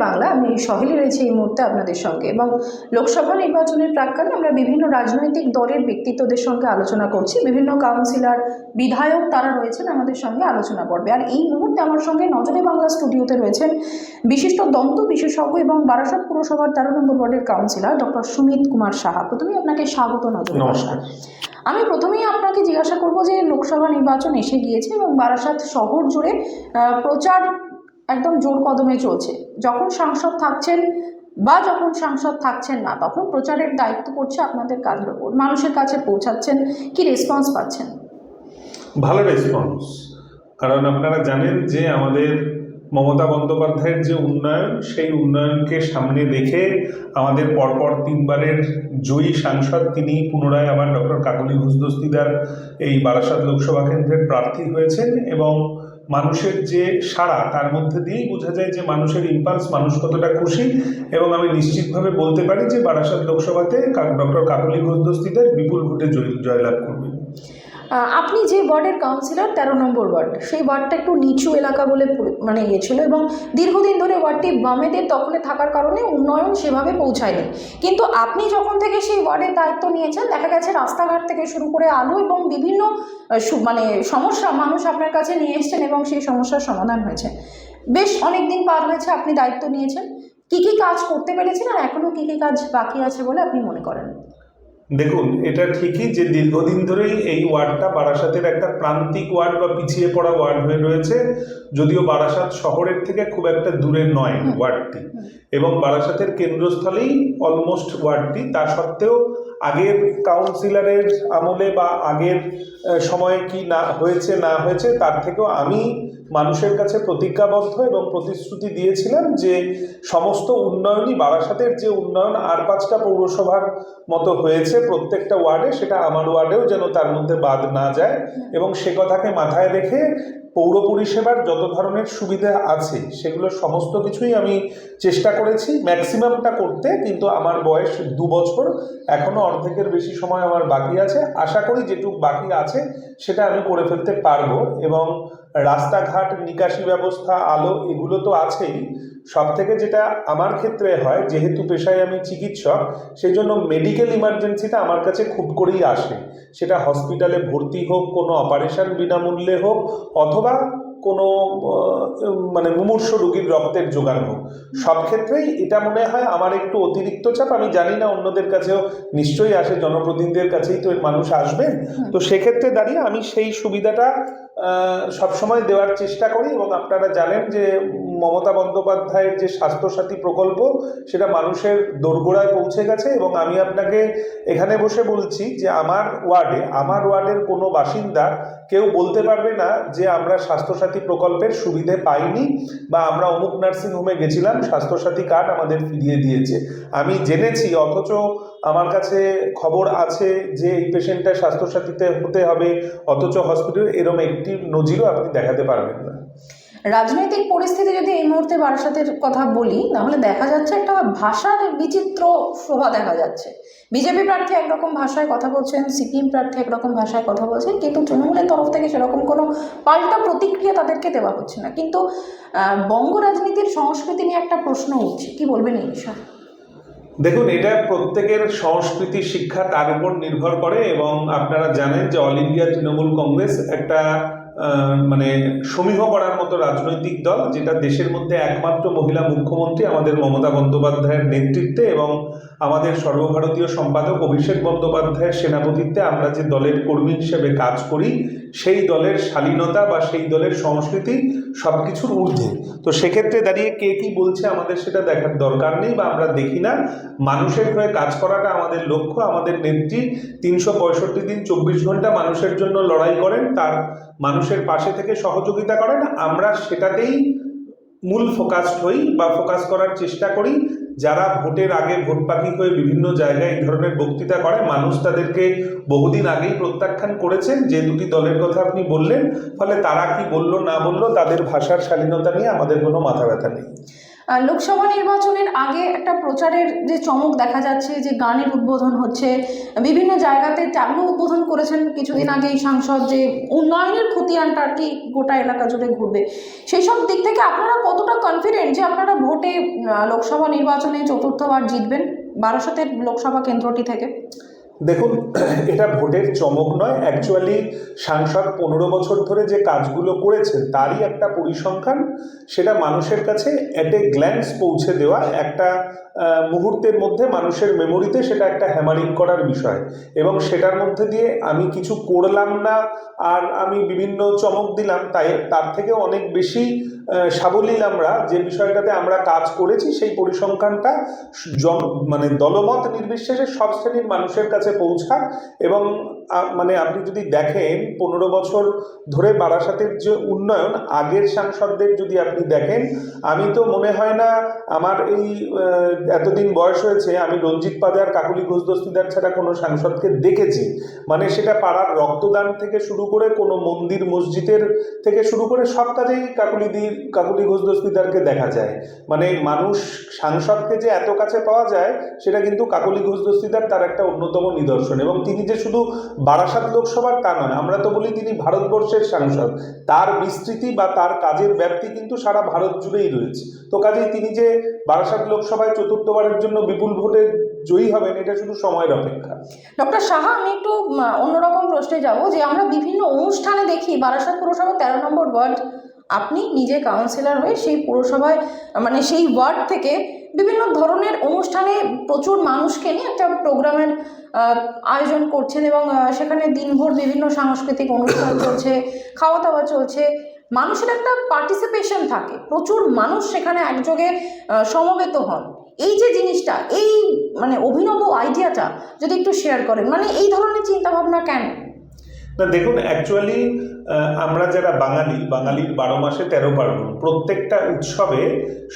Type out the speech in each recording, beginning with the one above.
বাংলা আমি সহেলি রয়েছে এই মুহূর্তে আপনাদের সঙ্গে। এবং লোকসভা নির্বাচনের প্রাক্কালে আমরা বিভিন্ন রাজনৈতিক দলের ব্যক্তিত্বদের সঙ্গে আলোচনা করছি। বিভিন্ন কাউন্সিলর বিধায়ক তারা রয়েছেন আমাদের সঙ্গে আলোচনা পর্বে আর এই মুহূর্তে আমার সঙ্গে নজরে বাংলা স্টুডিওতে রয়েছেন বিশিষ্ট দন্ত বিশেষজ্ঞ এবং বারাসাত পুরসভার তেরো নম্বর ওয়ার্ডের কাউন্সিলর ডক্টর সুমিত কুমার সাহা। প্রথমেই আপনাকে স্বাগত নজরে। নমস্কার। আমি প্রথমেই আপনাকে জিজ্ঞাসা করব যে লোকসভা নির্বাচন এসে গিয়েছে এবং বারাসাত শহর জুড়ে আহ, প্রচার একদম জোর কদমে চলছে। যখন সাংসদ থাকছেন বা যখন সাংসদ থাকছেন না, তখন প্রচারের দায়িত্ব পড়ছে আপনাদের কাঁধের ওপর। মানুষের কাছে পৌঁছাচ্ছেন, কি রেসপন্স পাচ্ছেন? ভালো রেসপন্স কারণ আপনারা জানেন যে আমাদের মমতা বন্দ্যোপাধ্যায়ের যে উন্নয়ন, সেই উন্নয়নকে সামনে রেখে আমাদের পরপর তিনবারের জয়ী সাংসদ তিনি পুনরায় আবার ডক্টর কাকলি ঘোষ দস্তিদার এই বারাসাত লোকসভা কেন্দ্রের প্রার্থী হয়েছেন এবং মানুষের যে সাড়া তার মধ্যে দিয়েই বোঝা যায় যে মানুষের ইম্পালস মানুষ কতটা খুশি এবং আমি নিশ্চিতভাবে বলতে পারি যে বারাসাত লোকসভাতে ডক্টর কাকলি ঘোষ দস্তিদার বিপুল ভোটে জয় জয়লাভ করবেন আহ, আপনি যে ওয়ার্ডের কাউন্সিলর তেরো নম্বর ওয়ার্ড, সেই ওয়ার্ডটা একটু নিচু এলাকা বলে মানে ইয়ে ছিল এবং দীর্ঘদিন ধরে ওয়ার্ডটি বামেদের দখলে থাকার কারণে উন্নয়ন সেভাবে পৌঁছায়নি। কিন্তু আপনি যখন থেকে সেই ওয়ার্ডের দায়িত্ব নিয়েছেন, দেখা গেছে রাস্তাঘাট থেকে শুরু করে আলো এবং বিভিন্ন মানে সমস্যা মানুষ আপনার কাছে নিয়ে এসছেন এবং সেই সমস্যার সমাধান হয়েছে। বেশ অনেক দিন পার হয়েছে, আপনি দায়িত্ব নিয়েছেন। কি কি কাজ করতে পেরেছেন আর এখনও কি কি কাজ বাকি আছে বলে আপনি মনে করেন? দেখুন এটা ঠিকই যে দীর্ঘদিন ধরেই এই ওয়ার্ডটা বারাসাতের একটা প্রান্তিক ওয়ার্ড বা পিছিয়ে পড়া ওয়ার্ড হয়ে রয়েছে যদিও বারাসাত শহরের থেকে খুব একটা দূরে নয় ওয়ার্ডটি। এবং বারাসাতের কেন্দ্রস্থলেই অলমোস্ট ওয়ার্ডটি তা সত্ত্বেও আগের কাউন্সিলরের আমলে বা আগের সময়ে কি না হয়েছে না হয়েছে, তার থেকেও আমি মানুষের কাছে প্রতিজ্ঞাবদ্ধ এবং প্রতিশ্রুতি দিয়েছিলাম যে সমস্ত উন্নয়নই বারাসাতের যে উন্নয়ন আর পাঁচটা পৌরসভার মতো হয়েছে প্রত্যেকটা ওয়ার্ডে, সেটা আমার ওয়ার্ডেও যেন তার মধ্যে বাদ না যায় এবং সে কথাকে মাথায় রেখে পৌর পরিষেবার যত ধরনের সুবিধা আছে, সেগুলো সমস্ত কিছুই আমি চেষ্টা করেছি ম্যাক্সিমামটা করতে, কিন্তু আমার বয়স দু বছর এখনও অর্ধেকের বেশি সময় আমার বাকি আছে। আশা করি যেটুকু বাকি আছে, সেটা আমি করে ফেলতে পারব এবং রাস্তাঘাট, নিকাশি ব্যবস্থা, আলো এগুলো তো আছেই। সব থেকে যেটা আমার ক্ষেত্রে হয়, যেহেতু পেশায় আমি চিকিৎসক সেই জন্য মেডিকেল ইমার্জেন্সিটা আমার কাছে খুব করেই আসে। সেটা হসপিটালে ভর্তি হোক, কোনো অপারেশন বিনামূল্যে হোক, অথবা কোনো মানে মুমূর্ষ রোগীর রক্তের জোগান হোক। সব ক্ষেত্রেই এটা মনে হয় আমার একটু অতিরিক্ত চাপ। আমি জানি না অন্যদের কাছেও নিশ্চয়ই আসে জনপ্রতিনিধিদের কাছেই তো মানুষ আসবেন তো সেক্ষেত্রে দাঁড়িয়ে আমি সেই সুবিধাটা সবসময় দেওয়ার চেষ্টা করি এবং আপনারা জানেন যে মমতা বন্দ্যোপাধ্যায়ের যে স্বাস্থ্যসাথী প্রকল্প, সেটা মানুষের দোরগোড়ায় পৌঁছে গেছে এবং আমি আপনাকে এখানে বসে বলছি যে আমার ওয়ার্ডে, আমার ওয়ার্ডের কোনো বাসিন্দা কেউ বলতে পারবে না যে আমরা স্বাস্থ্যসাথী প্রকল্পের সুবিধে পাইনি বা আমরা অমুক নার্সিং হোমে গেছিলাম, স্বাস্থ্যসাথী কার্ড আমাদের ফিরিয়ে দিয়েছে। আমি জেনেছি, অথচ আমার কাছে খবর আছে যে এই পেশেন্টটা স্বাস্থ্যসাথীতে হতে হবে, অথচ হসপিটাল এরম একটি নজিরও আপনি দেখাতে পারবেন না। রাজনৈতিক পরিস্থিতি যদি এই মুহূর্তে বারাসাতের কথা বলি তাহলে দেখা যাচ্ছে একটা ভাষার বিচিত্র শোভা দেখা যাচ্ছে। বিজেপি প্রার্থী একরকম ভাষায় কথা বলছেন সিপিএম প্রার্থী একরকম ভাষায় কথা বলছেন কিন্তু তৃণমূলের তরফ থেকে সেরকম কোনো পাল্টা প্রতিক্রিয়া তাদেরকে দেওয়া হচ্ছে না। কিন্তু বঙ্গ রাজনীতির সংস্কৃতি নিয়ে একটা প্রশ্ন উঠছে। কি বলবেন এই বিষয়ে? দেখুন এটা প্রত্যেকের সংস্কৃতি শিক্ষা তার উপর নির্ভর করে এবং আপনারা জানেন যে অল ইন্ডিয়া তৃণমূল কংগ্রেস একটা মানে সমীহ করার মতো রাজনৈতিক দল, যেটা দেশের মধ্যে একমাত্র মহিলা মুখ্যমন্ত্রী আমাদের মমতা বন্দ্যোপাধ্যায়ের নেতৃত্বে এবং আমাদের সর্বভারতীয় সম্পাদক অভিষেক বন্দ্যোপাধ্যায়ের সেনাপতিত্বে আমরা যে দলের কর্মী হিসেবে কাজ করি, সেই দলের শালীনতা বা সেই দলের সংস্কৃতি সব কিছুর ঊর্ধ্বে। তো সেক্ষেত্রে দাঁড়িয়ে কে কি বলছে আমাদের সেটা দেখার দরকার নেই বা আমরা দেখি না। মানুষের হয়ে কাজ করাটা আমাদের লক্ষ্য, আমাদের নেত্রী তিনশো পঁয়ষট্টি দিন চব্বিশ ঘণ্টা মানুষের জন্য লড়াই করেন, তার মানুষের পাশে থেকে সহযোগিতা করেন। আমরা সেটাতেই মূল ফোকাসড হই বা ফোকাস করার চেষ্টা করি। যারা ভোটের আগে ভোট পাখি হয়ে বিভিন্ন জায়গায় এই ধরনের বক্তৃতা করে, মানুষ তাদেরকে বহুদিন আগেই প্রত্যাখ্যান করেছেন যে দুটি দলের কথা আপনি বললেন, ফলে তারা কি বলল, না বলল, তাদের ভাষার শালীনতা নিয়ে আমাদের কোনো মাথা ব্যথা নেই। লোকসভা নির্বাচনের আগে একটা প্রচারের যে চমক দেখা যাচ্ছে, যে গানের উদ্বোধন হচ্ছে, বিভিন্ন জায়গাতে ট্যাবলো উদ্বোধন করেছেন কিছুদিন আগে এই সাংসদ, যে উন্নয়নের খতিয়ানটা আর কি গোটা এলাকা জুড়ে ঘুরবে। সেই সব দিক থেকে আপনারা কতটা কনফিডেন্ট যে আপনারা ভোটে লোকসভা নির্বাচনে চতুর্থবার জিতবেন বারাসতের লোকসভা কেন্দ্রটি থেকে। দেখুন, এটা ভোটের চমক নয়। অ্যাকচুয়ালি সাংসদ পনেরো বছর ধরে যে কাজগুলো করেছেন তারই একটা পরিসংখ্যান। সেটা মানুষের কাছে অ্যাট এ গ্ল্যান্স পৌঁছে দেওয়া একটা মুহূর্তের মধ্যে মানুষের মেমোরিতে সেটা একটা হ্যামারিং করার বিষয়। এবং সেটার মধ্যে দিয়ে আমি কিছু করলাম না, আর আমি বিভিন্ন চমক দিলাম, তাই তার থেকে অনেক বেশি সাবলীল আমরা যে বিষয়টাতে আমরা কাজ করেছি, সেই পরিসংখ্যানটা জন মানে দলমত নির্বিশেষে সব শ্রেণির মানুষের কাছে পৌঁছাক এবং মানে আপনি যদি দেখেন, পনেরো বছর ধরে বারাসাতের যে উন্নয়ন, আগের সাংসদদের যদি আপনি দেখেন, আমি তো মনে হয় না আমার এই এতদিন বয়স হয়েছে, আমি রঞ্জিত পাদার, কাকুলি ঘোষ দস্তিদার ছাড়া কোনো সাংসদকে দেখেছি। মানে সেটা পাড়ার রক্তদান থেকে শুরু করে কোনো মন্দির, মসজিদের থেকে শুরু করে সব কাজেই কাকুলিদি কাকুলি ঘোষ দস্তিদারকে দেখা যায়। মানে মানুষ, সাংসদকে যে এত কাছে পাওয়া যায়, সেটা কিন্তু কাকলি ঘোষ দস্তিদার তার একটা অন্যতম নিদর্শন। এবং তিনি যে শুধু বারাসাত লোকসভার তা নয়, আমরা তো বলি তিনি ভারতবর্ষের সাংসদ। তার বিস্তৃতি বা তার কাজের ব্যাপ্তি কিন্তু সারা ভারত জুড়েই রয়েছে। তো কাজেই তিনি যে বারাসাত লোকসভায় চতুর্থবারের জন্য বিপুল ভোটে জয়ী হবেন, এটা শুধু সময়ের অপেক্ষা। ডক্টর সাহা, আমি একটু অন্যরকম প্রশ্নে যাব যে আমরা বিভিন্ন অনুষ্ঠানে দেখি বারাসাত পুরসভা তেরো নম্বর ওয়ার্ড আপনি নিজে কাউন্সিলর হয়ে সেই পুরসভায় মানে সেই ওয়ার্ড থেকে বিভিন্ন ধরনের অনুষ্ঠানে প্রচুর মানুষকে নিয়ে একটা প্রোগ্রামের আয়োজন করছেন এবং সেখানে দিনভর বিভিন্ন সাংস্কৃতিক অনুষ্ঠান চলছে খাওয়া দাওয়া চলছে। মানুষের একটা পার্টিসিপেশন থাকে। প্রচুর মানুষ সেখানে একযোগে সমবেত হন। এই যে জিনিসটা, এই মানে অভিনব আইডিয়াটা যদি একটু শেয়ার করেন মানে এই ধরনের চিন্তাভাবনা কেন? না, দেখুন অ্যাকচুয়ালি আমরা যারা বাঙালি, বাঙালির বারো মাসে তেরো পার্বণ, প্রত্যেকটা উৎসবে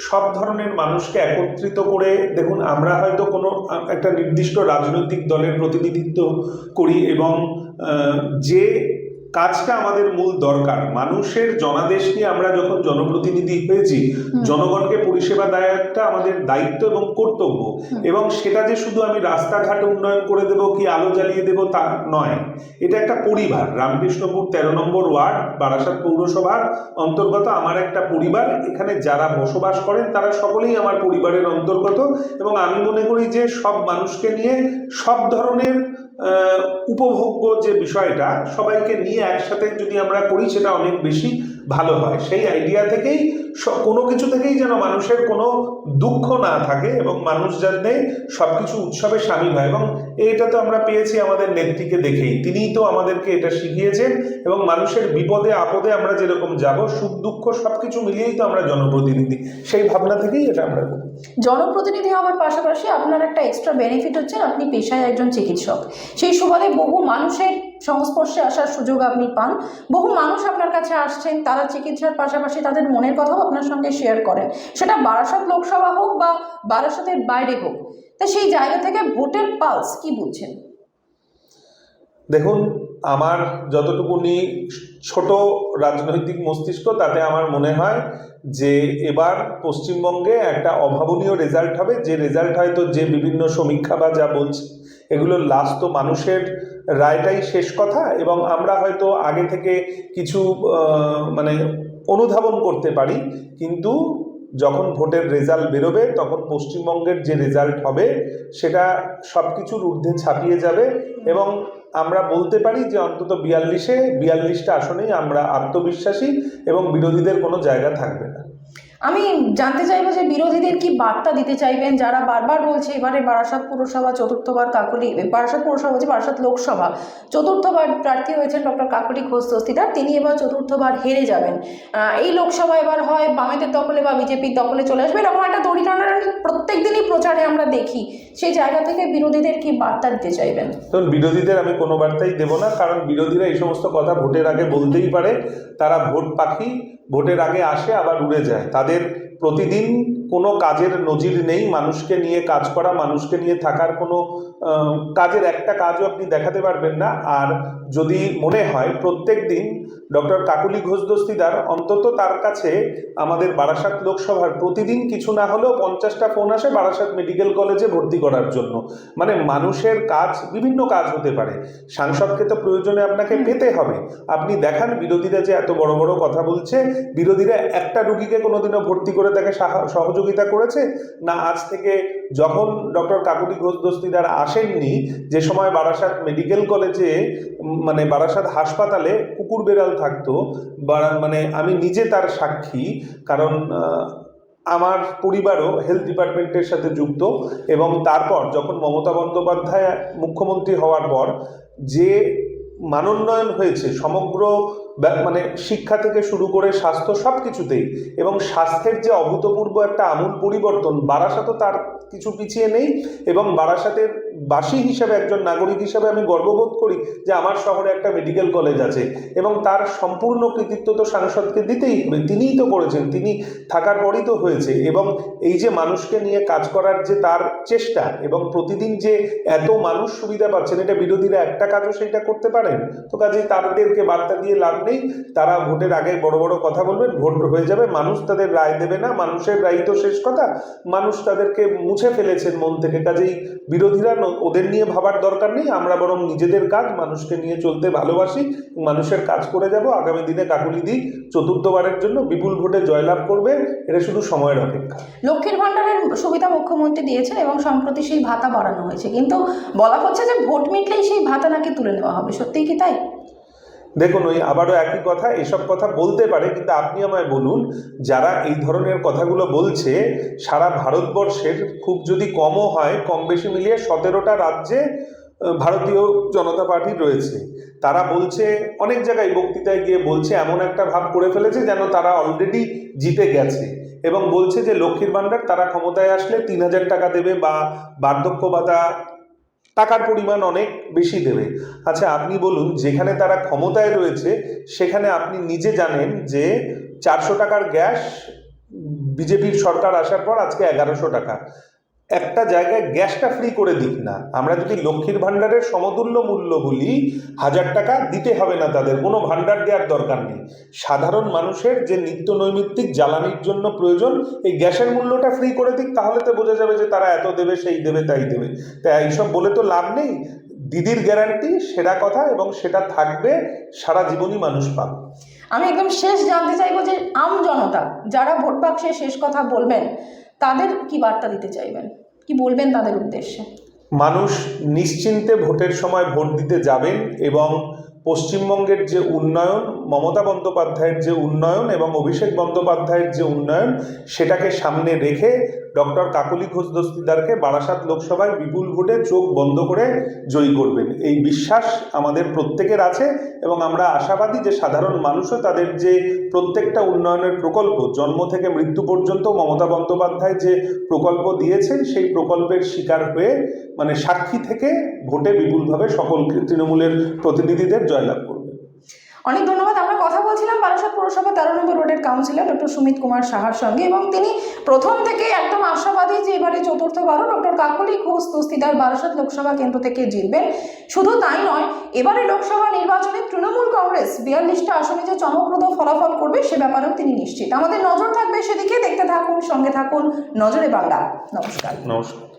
সব ধরনের মানুষকে একত্রিত করে, দেখুন, আমরা হয়তো কোনো একটা নির্দিষ্ট রাজনৈতিক দলের প্রতিনিধিত্ব করি এবং যে কাজটা আমাদের মূল দরকার। মানুষের জনাদেশ নিয়ে আমরা যখন জনপ্রতিনিধি হয়েছি জনগণকে পরিষেবা দেওয়াটা আমাদের দায়িত্ব এবং কর্তব্য। এবং সেটা যে শুধু আমি রাস্তাঘাট উন্নয়ন করে দেব কি আলো জ্বালিয়ে দেব তা নয়। এটা একটা পরিবার। রামকৃষ্ণপুর তেরো নম্বর ওয়ার্ড বারাসাত পৌরসভার অন্তর্গত আমার একটা পরিবার। এখানে যারা বসবাস করেন তারা সকলেই আমার পরিবারের অন্তর্গত। এবং আমি মনে করি যে সব মানুষকে নিয়ে সব ধরনের উপভোগ্য যে বিষয়টা সবাইকে নিয়ে একসাথে যদি আমরা করি সেটা অনেক বেশি। ভালো হয়। সেই আইডিয়া থেকেই কোনো কিছু থেকেই যেন মানুষের কোনো দুঃখ না থাকে এবং মানুষ যাতে সব কিছু উৎসবে সামিল হয় এবং এইটা তো আমরা পেয়েছি আমাদের নেত্রীকে দেখেই। তিনিই তো আমাদেরকে এটা শিখিয়েছেন এবং মানুষের বিপদে, আপদে আমরা যেরকম যাব, সুখ, দুঃখ সব কিছু মিলিয়েই তো আমরা জনপ্রতিনিধি। সেই ভাবনা থেকেই এটা আমরা করি। জনপ্রতিনিধি হওয়ার পাশাপাশি আপনার একটা এক্সট্রা বেনিফিট হচ্ছে আপনি পেশায় একজন চিকিৎসক। সেই সুবাদে বহু মানুষের সংস্পর্শে আসার সুযোগ আপনি পান। বহু মানুষ আপনার কাছে আসছেন, তারা চিকিৎসার পাশাপাশি তাদের মনের কথাও আপনার সঙ্গে শেয়ার করেন। সেটা বারাসাত লোকসভা হোক বা বারাসাতের বাইরে হোক। তা সেই জায়গা থেকে ভোটের পালস কি বুঝছেন? দেখুন, আমার যতটুকুনি ছোট রাজনৈতিক মস্তিষ্ক, তাতে আমার মনে হয় যে এবার পশ্চিমবঙ্গে একটা অভাবনীয় রেজাল্ট হবে। যে রেজাল্ট হয়তো যে বিভিন্ন সমীক্ষা বা যা বলছে, এগুলো লাস্ট তো মানুষের রায়টাই শেষ কথা এবং আমরা হয়তো আগে থেকে কিছু মানে অনুধাবন করতে পারি। কিন্তু যখন ভোটের রেজাল্ট বেরোবে, তখন পশ্চিমবঙ্গের যে রেজাল্ট হবে, সেটা সব কিছুর ঊর্ধ্বে ছাপিয়ে যাবে এবং আমরা বলতে পারি যে অন্তত বিয়াল্লিশে, বিয়াল্লিশটা আসনেই আমরা আত্মবিশ্বাসী এবং বিরোধীদের কোনো জায়গা থাকবে না। আমি জানতে চাইব যে বিরোধীদের কি বার্তা দিতে চাইবেন? যারা বারবার বলছে এবারে বারাসাত পুরসভা, চতুর্থবার কাকলি, বারাসাত পুরসভা হচ্ছে বারাসাত লোকসভা। চতুর্থবার প্রার্থী হয়েছেন ডক্টর কাকলি ঘোষ দস্তিদার। তিনি এবার চতুর্থবার হেরে যাবেন। এই লোকসভা এবার হয় বামেদের দখলে বা বিজেপির দখলে চলে আসবে এরকম একটা দড়ি টানাটানি প্রত্যেক দিনই প্রচারে আমরা দেখি। সেই জায়গা থেকে বিরোধীদের কি বার্তা দিতে চাইবেন? তখন বিরোধীদের আমি কোনো বার্তাই দেবো না, কারণ বিরোধীরা এই সমস্ত কথা ভোটের আগে বলতেই পারে। তারা ভোট পাখি ভোটের আগে আসে, আবার উড়ে যায়। তাদের প্রতিদিন কোনো কাজের নজির নেই, মানুষকে নিয়ে কাজ করা, মানুষকে নিয়ে থাকার কোনো কাজের একটা কাজও আপনি দেখাতে পারবেন না। আর যদি মনে হয় প্রত্যেক দিন ডক্টর কাকুলি ঘোষ দস্তিদার অন্তত তার কাছে আমাদের বারাসাত লোকসভার প্রতিদিন কিছু না হলেও পঞ্চাশটা ফোন আসে বারাসাত মেডিকেল কলেজে ভর্তি করার জন্য। মানে মানুষের কাজ বিভিন্ন কাজ হতে পারে। সাংসদকে তো প্রয়োজনে আপনাকে পেতে হবে। আপনি দেখান বিরোধীরা যে এত বড় বড় কথা বলছে বিরোধীরা একটা রুগীকে কোনোদিনও ভর্তি করে তাকে সাহা- সহযোগিতা করেছে? না আজ থেকে যখন ডক্টর কাকুলি ঘোষ দস্তিদার আসেননি, যে সময় বারাসাত মেডিকেল কলেজে মানে বারাসাত হাসপাতালে কুকুর বেড়াল থাকতো মানে আমি নিজে তার সাক্ষী, কারণ আমার পরিবারও হেলথ ডিপার্টমেন্টের সাথে যুক্ত, এবং তারপর যখন মমতা বন্দ্যোপাধ্যায় মুখ্যমন্ত্রী হওয়ার পর, যে মানোন্নয়ন হয়েছে, সমগ্র মানে শিক্ষা থেকে শুরু করে স্বাস্থ্য সব কিছুতেই এবং স্বাস্থ্যের যে অভূতপূর্ব একটা আমূল পরিবর্তন, বারাসাতও তার কিছু পিছিয়ে নেই এবং বারাসাতের বাসী হিসাবে, একজন নাগরিক হিসাবে আমি গর্ববোধ করি যে আমার শহরে একটা মেডিকেল কলেজ আছে এবং তার সম্পূর্ণ কৃতিত্ব তো সাংসদকে দিতেই হবে, তিনিই তো করেছেন, তিনি থাকার পরই তো হয়েছে এবং এই যে মানুষকে নিয়ে কাজ করার যে তার চেষ্টা এবং প্রতিদিন যে এত মানুষ সুবিধা পাচ্ছেন, এটা বিরোধীরা একটা কাজও সেইটা করতে পারেন তো কাজেই তাদেরকে বার্তা দিয়ে লাভ নেই। তারা ভোটের আগে বড় বড় কথা বলবেন, ভোট হয়ে যাবে। মানুষ তাদের রায় দেবে না। মানুষের রায় তো শেষ কথা। মানুষ তাদেরকে মুছে ফেলেছেন মন থেকে। কাজেই বিরোধীরা ওদের নিয়ে ভাবার দরকার নেই। আমরা বরং নিজেদের কাজ, মানুষকে নিয়ে চলতে ভালোবাসি, মানুষের কাজ করে যাব। আগামী দিনে কাকুলি দি চতুর্থবারের জন্য বিপুল ভোটে জয়লাভ করবে। এটা শুধু সময়ের অপেক্ষা। লক্ষ্মীর ভাণ্ডারের সুবিধা মুখ্যমন্ত্রী দিয়েছেন এবং সম্প্রতি সেই ভাতা বাড়ানো হয়েছে। কিন্তু বলা হচ্ছে যে ভোট মিটলেই সেই ভাতা নাকি তুলে নেওয়া হবে। কি তাই? দেখুন, ওই আবারও একই কথা, এসব কথা বলতে পারে, কিন্তু আপনি আমায় বলুন, যারা এই ধরনের কথাগুলো বলছে, সারা ভারতবর্ষের খুব যদি কমও হয়, কম বেশি মিলিয়ে সতেরোটা রাজ্যে ভারতীয় জনতা পার্টি রয়েছে। তারা বলছে, অনেক জায়গায় বক্তৃতায় গিয়ে বলছে, এমন একটা ভাব করে ফেলেছে যেন তারা অলরেডি জিতে গেছে। এবং বলছে যে, লক্ষ্মীর ভাণ্ডার, তারা ক্ষমতায় আসলে তিন হাজার টাকা দেবে বা বার্ধক্য ভাতা টাকার পরিমাণ অনেক বেশি দেবে। আচ্ছা আপনি বলুন, যেখানে তারা ক্ষমতায় রয়েছে, সেখানে আপনি নিজে জানেন যে চারশো টাকার গ্যাস বিজেপির সরকার আসার পর আজকে এগারোশো টাকা। একটা জায়গায় গ্যাসটা ফ্রি করে দিক না। আমরা যদি লক্ষ্মীর ভাণ্ডারের সমতুল্য মূল্য বলি, হাজার টাকা দিতে হবে না তাদের, কোনো ভাণ্ডার দেওয়ার দরকার নেই। সাধারণ মানুষের যে নিত্য নৈমিত্তিক জ্বালানির জন্য প্রয়োজন, এই গ্যাসের মূল্যটা ফ্রি করে দিক, তাহলে তো বোঝা যাবে যে তারা এত দেবে, সেই দেবে, তাই দেবে। তাই এইসব বলে তো লাভ নেই। দিদির গ্যারান্টি সেরা কথা এবং সেটা থাকবে, সারা জীবনই মানুষ পাবে। আমি একদম শেষ জানতে চাইব যে আম জনতা, যারা ভোট বাক্সে শেষ কথা বলবেন, তাদের কি বার্তা দিতে চাইবেন? কি বলবেন তাদের উদ্দেশ্যে? মানুষ নিশ্চিন্তে ভোটের সময় ভোট দিতে যাবেন এবং পশ্চিমবঙ্গের যে উন্নয়ন, মমতা বন্দ্যোপাধ্যায়ের যে উন্নয়ন এবং অভিষেক বন্দ্যোপাধ্যায়ের যে উন্নয়ন, সেটাকে সামনে রেখে ডক্টর কাকলি ঘোষ দস্তিদারকে বারাসাত লোকসভায় বিপুল ভোটে চোখ বন্ধ করে জয়ী করবেন। এই বিশ্বাস আমাদের প্রত্যেকের আছে এবং আমরা আশাবাদী যে সাধারণ মানুষও তাদের যে প্রত্যেকটা উন্নয়নের প্রকল্প, জন্ম থেকে মৃত্যু পর্যন্ত মমতা বন্দ্যোপাধ্যায় যে প্রকল্প দিয়েছেন, সেই প্রকল্পের শিকার হয়ে মানে সাক্ষী থেকে ভোটে বিপুলভাবে সকল তৃণমূলের প্রতিনিধিদের জয়লাভ করবে। অনেক ধন্যবাদ আমরা কথা বলছিলাম বারাসাত পৌরসভা তেরো নম্বর রোডের কাউন্সিলর ডক্টর সুমিত কুমার সাহার সঙ্গে এবং তিনি প্রথম থেকে একদম আশাবাদী যে এবারে চতুর্থ চতুর্থবারও ডক্টর কাকলি ঘোষ দস্তিদার বারাসাত লোকসভা কেন্দ্র থেকে জিতবেন। শুধু তাই নয় এবারে লোকসভা নির্বাচনে তৃণমূল কংগ্রেস বিয়াল্লিশটা আসনে যে চমকপ্রদ ফলাফল করবে সে ব্যাপারেও তিনি নিশ্চিত। আমাদের নজর থাকবে সেদিকে দেখতে থাকুন সঙ্গে থাকুন নজরে বাংলা। নমস্কার। নমস্কার।